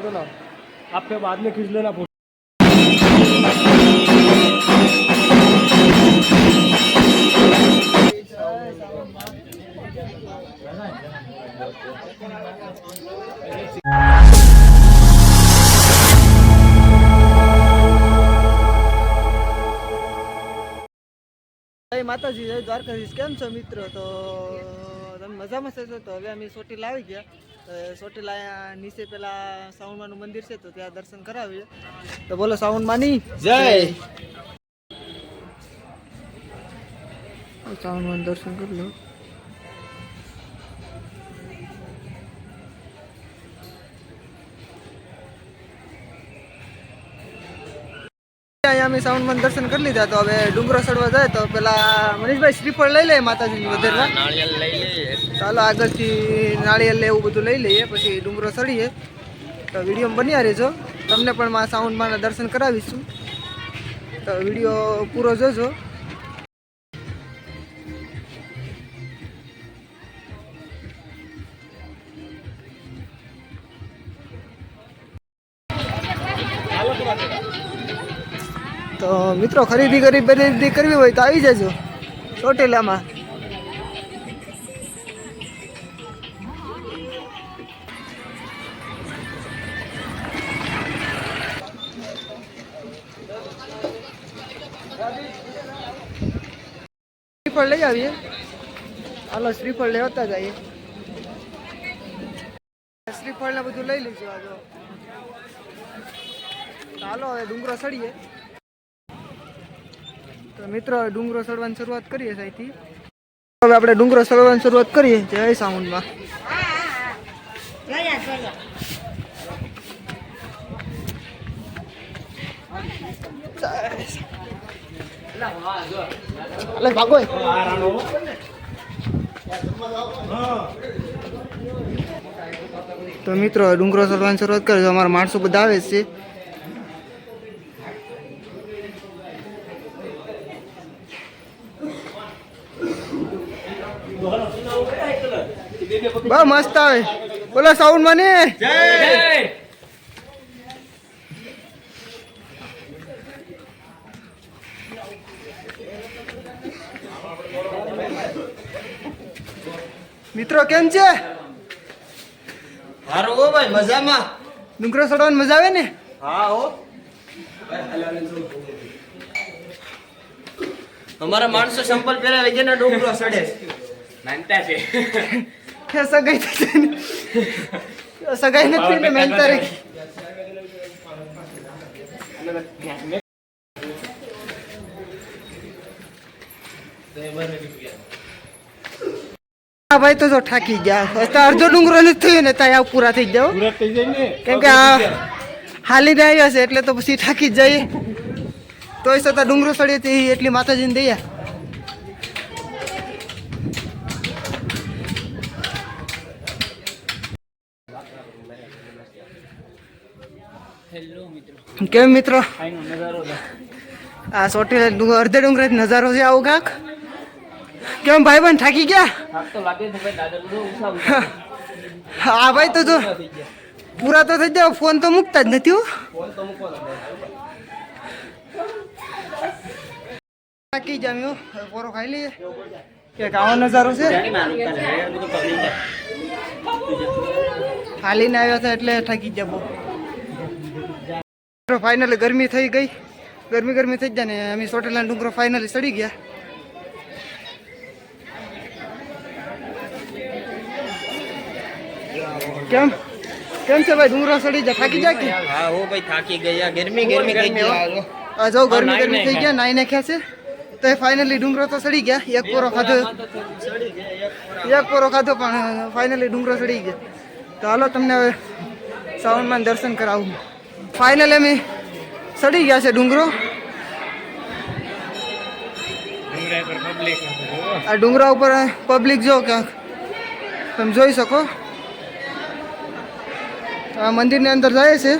Photo ना आप पे बाद में खींच लेना फोटो જય માતાજી જય દ્વારકાધીશ કેમ છો મિત્રો તો તમે મજામાં છો તો હવે અમે ચોટીલા આવી ગયા તો ચોટીલા અહીંયા નીચે પેલા સાઉન્ડમાનું મંદિર છે તો ત્યાં દર્શન કરાવીએ. તો બોલો સાઉન્ડમાની જય. સાઉન્ડમાન દર્શન કરી લો. અહીંયા અમે સાઉન્ડમાન દર્શન કરી લીધા તો હવે ડુંગરો ચડવા જાય તો પેલા મનીષભાઈ શ્રીફળ લઈ લઈએ માતાજીની લઈએ. ચાલો આગળથી નાળિયેર એવું બધું લઈ લઈએ પછી ડુંગરો ચડીએ તો વીડિયો બન્યા રહેજો. તમને પણ મા સાઉન્ડમાં દર્શન કરાવીશું. તો વીડિયો પૂરો જોજો. મિત્રો, ખરીદી કરી ખરીદી કરવી હોય તો આવી જજો ચોટીલામાં. શ્રીફળ લઈ આવીએ. હાલો, શ્રીફળ લેતા જઈએ. શ્રીફળ ને બધું લઈ લેજો હાલો, હવે ડુંગરો ચડીએ તો મિત્રો, ડુંગરો ચડવાની શરૂઆત કરીએ સાઈથી હવે આપણે ડુંગરો ચડવાની શરૂઆત કરીએ. જય સાઉન્ડમાં તો મિત્રો, ડુંગરો ચડવાની શરૂઆત કરે તો અમારા માણસો બધા આવે છે બહુ મસ્ત આવે. બોલો સાઉન્ડ મને? મિત્રો કેમ છે? હારો હો ભાઈ મજામાં. ડુંગરો ચડવાની મજા આવે ને? હા હો. અમારા માણસો સંપલ પહેરાવે છે ને ડુંગરો સડે માનતા છે. કે સગાઈ થઈ ને. સગાઈ નથી ને મહેનત તારીખ હા ભાઈ તો જો થાકી ગયા. તો અડધો ડુંગરો નથી થયો ને ત્યાં આવ પૂરા થઈ ને? કેમ કે આ હાલીને આવ્યા છે એટલે તો પછી થાકી જ જઈએ. તોય છતાં ડુંગરો સડી તે એટલી માતાજીને દયા કેમ મિત્રો? આ સોટી અડધે ડુંગર નજારો છે આવું કાંક? કેમ ભાઈ બન થાકી ગયા હા. ભાઈ તો જો પૂરા તો થઈ જાવ ફોન તો મૂકતા જ નથી થાકી જામ્યો પોરો ખાઈ લઈએ. કે આવો નજારો છે? હાલીને આવ્યા હતા એટલે થાકી બહુ. ફાઇનલી ગરમી થઈ ગઈ. ગરમી ગરમી થઈ જાય ને અમે ચોટીલા ડુંગરો ફાઇનલી ચડી ગયા. કેમ? કેમ છે ભાઈ ડુંગરો ચડી જાય થાકી જાય કે? હા હો ભાઈ થાકી ગયા. ગરમી ગરમી થઈ ગઈ. આ જો ગરમી ગરમી થઈ ગયા નાઈ નાખ્યા છે? તો એ ફાઇનલી ડુંગરો તો ચડી ગયા એક પોરો ખાધો. એક પોરો. ખાધો પણ ફાઇનલી ડુંગરો ચડી ગયા. તો હાલો તમને હવે સાવનમાં દર્શન કરાવું. ફાઇનલી અમે ચડી ગયા છે ડુંગરો. આ ડુંગરા ઉપર પબ્લિક જો ક્યાંક તમે જોઈ શકો. આ મંદિરની અંદર જાય છે.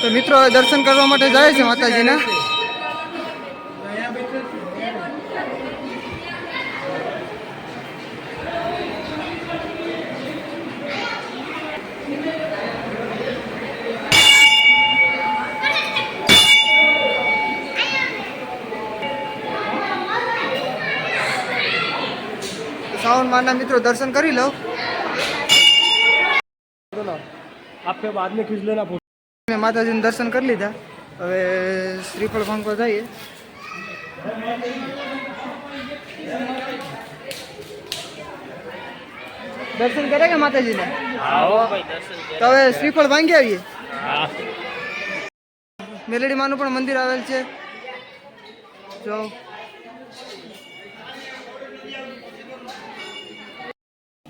તો મિત્રો દર્શન કરવા માટે જાય છે માતાજીના. શ્રાવણ માના મિત્રો દર્શન કરી લો. આપણે માતાજીને દર્શન કરી લીધા. હવે શ્રીફળ ભંકો જઈએ. દર્શન કર્યા કે માતાજીને? તો હવે શ્રીફળ ભાંગી આવીએ. મેલેડીમાનું પણ મંદિર આવેલ છે. જો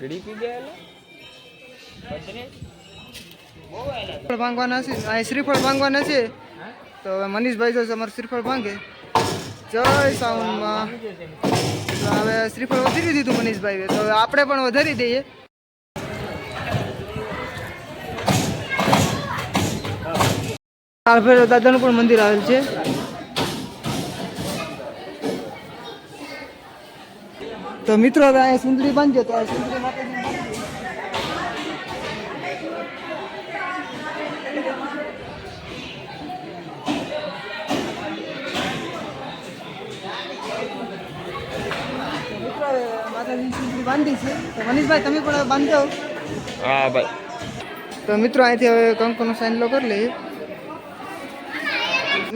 શ્રીફળ ભાંગવાના છે. અહીં શ્રીફળ ભાંગવાના છે. તો હવે મનીષભાઈ જો અમારે શ્રીફળ ભાંગે જય સાવનમાં હવે શ્રીફળ વધારી દીધું મનીષભાઈએ. તો હવે આપણે પણ વધારી દઈએ. કાળભૈરવ દાદાનું પણ મંદિર આવેલ છે. તો મિત્રો, હવે અહીંયા સુંદરી બાંધજો તો આ સુંદરી માતાજીનું મંદિર. મિત્રો હવે માતાજીની સુંદરી બાંધી છે. તો મનીષભાઈ તમે પણ હા ભાઈ. તો મિત્રો અહીંથી હવે કંકુનો સાઈનલો કરી લઈએ.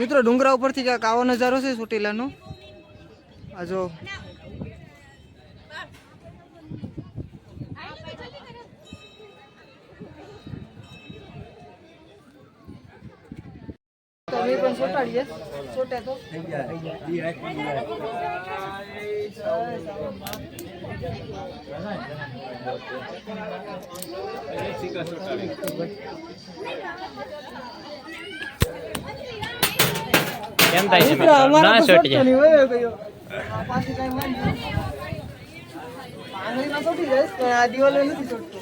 મિત્રો ડુંગરા ઉપરથી ક્યાંક આવો નજારો છે ચોટીલાનો આ જો. અમે પણ સોટાડીએ. સોટે તો. કેમ થાય છે ના ગયો પાછી કાંઈ વાંધો. આંગળીમાં સોટી જઈશ પણ આ દિવાલે નથી ચોટતો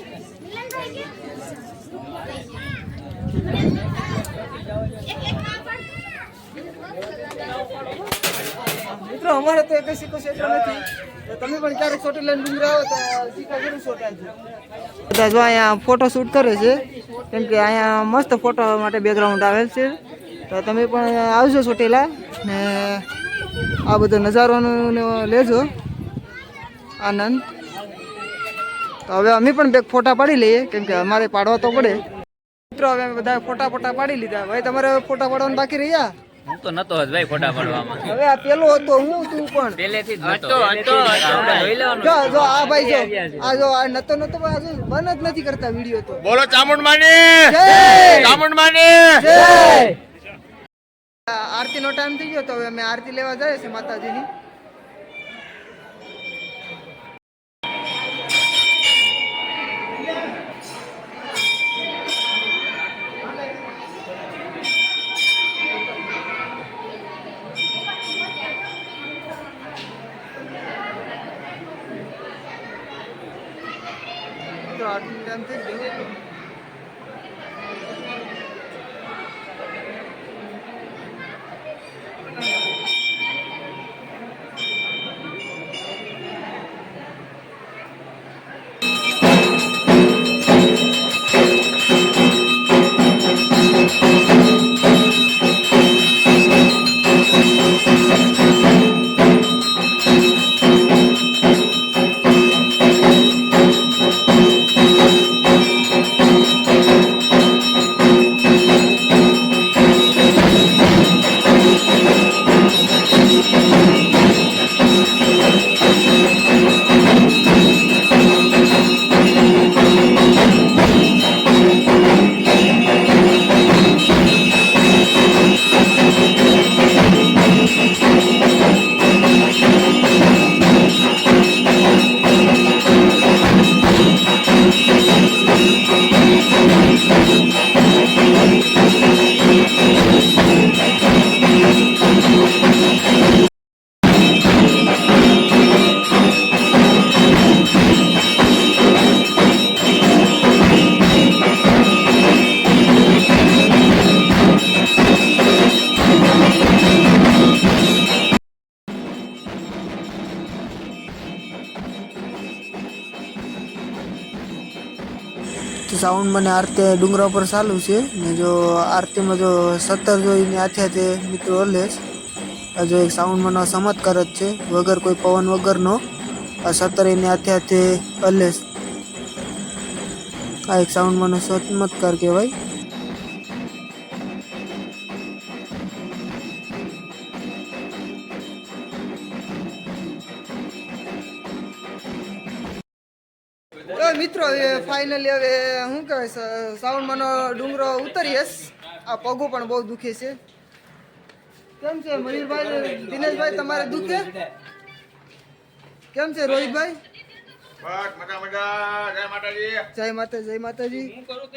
મિત્રો અમારે તો એક ક્ષેત્ર નથી. તમે પણ ક્યારેક ચોટી લઈને ડુંગરા આવો તો સિક્કા જરૂર ચોટાડજો બધા જો અહીંયા ફોટો શૂટ કરે છે, કેમ કે અહીંયા મસ્ત ફોટો માટે બેકગ્રાઉન્ડ આવેલ છે. તો તમે પણ આવજો ચોટીલા ને આ બધો નજારોનું લેજો. આનંદ. તો હવે અમે પણ બે ફોટા પાડી લઈએ, કેમ કે અમારે પાડવા તો પડે. મિત્રો, હવે બધા ફોટા ફોટા પાડી લીધા. ભાઈ તમારે ફોટા પાડવાનું બાકી રહ્યા? હું તો નતો જ ભાઈ ફોટા પાડવામાં. હવે આ પેલો હતો હું તું પણ. પહેલેથી જ નતો. હતો આપણે જોઈ લેવાનું. જો જો આ ભાઈ જો આ જો આ નતો નતો પણ આજે બંધ જ નથી કરતા વીડિયો તો. બોલો ચામુંડમાની જય! ચામુંડમાની જય! આરતી નો ટાઈમ થઈ ગયો તો હવે અમે આરતી લેવા જાય છે માતાજીની. તો આરતીનો ટાઈમ સાઉન્ડ મને આરતી ડુંગરા ઉપર ચાલુ છે. ને જો આરતીમાં જો સત્તર જોઈને હાથે હાથે મિત્રો હલે જો. એક સાઉન્ડ મને ચમત્કાર જ છે. વગર કોઈ પવન વગરનો આ સત્તર એને હાથે હાથે અલેસ આ એક સાઉન્ડ મને ચમત્કાર કહેવાય. તો મિત્રો હવે ફાઇનલી હવે શું કહેવાય સાઉન્ડમાંનો ડુંગરો ઉતરીએસ આ પગો પણ બહુ દુખે છે. કેમ છે મયુરભાઈ દિનેશભાઈ તમારે દુખે? કેમ છે રોહિતભાઈ? જય માતાજી. માતા જય માતાજી.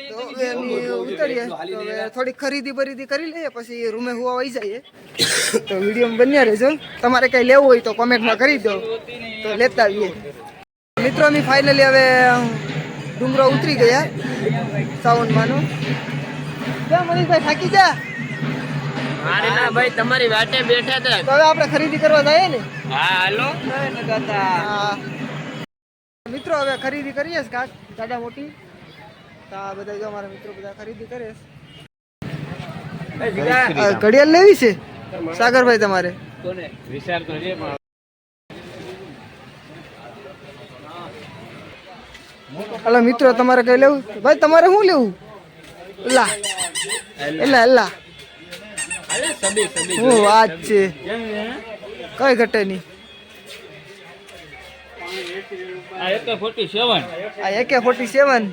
તો હવે અમે ઉતરીએ. તો હવે થોડી ખરીદી બરીદી કરી લઈએ પછી રૂમે હુવા આવી જઈએ. તો વીડિયો બન્યા રહેજો. તમારે કઈ લેવું હોય તો કોમેન્ટમાં કરી દો. તો લેતા આવીએ. મિત્રો અમે ફાઇનલી હવે ડુંગરો ઉતરી ગયા. સાવનમાંનો ક્યાં મનીષભાઈ થાકી જા અરે ના ભાઈ તમારી વાટે બેઠા હતા. તો હવે આપણે ખરીદી કરવા જઈએ ને? હા હાલો. મિત્રો હવે ખરીદી કરીએ છે કાક દાદા મોટી. તો આ બધા જો મારા મિત્રો બધા ખરીદી કરે ઘડિયાળ લેવી છે? સાગરભાઈ તમારે? વિચાર તો છે પણ હલો મિત્રો તમારે કઈ લેવું? ભાઈ તમારે શું લેવું? લા એલા એલા શું વાત છે. કઈ ઘટે નહીં. આ એકે ફોર્ટી સેવન. આ એકે ફોર્ટી સેવન.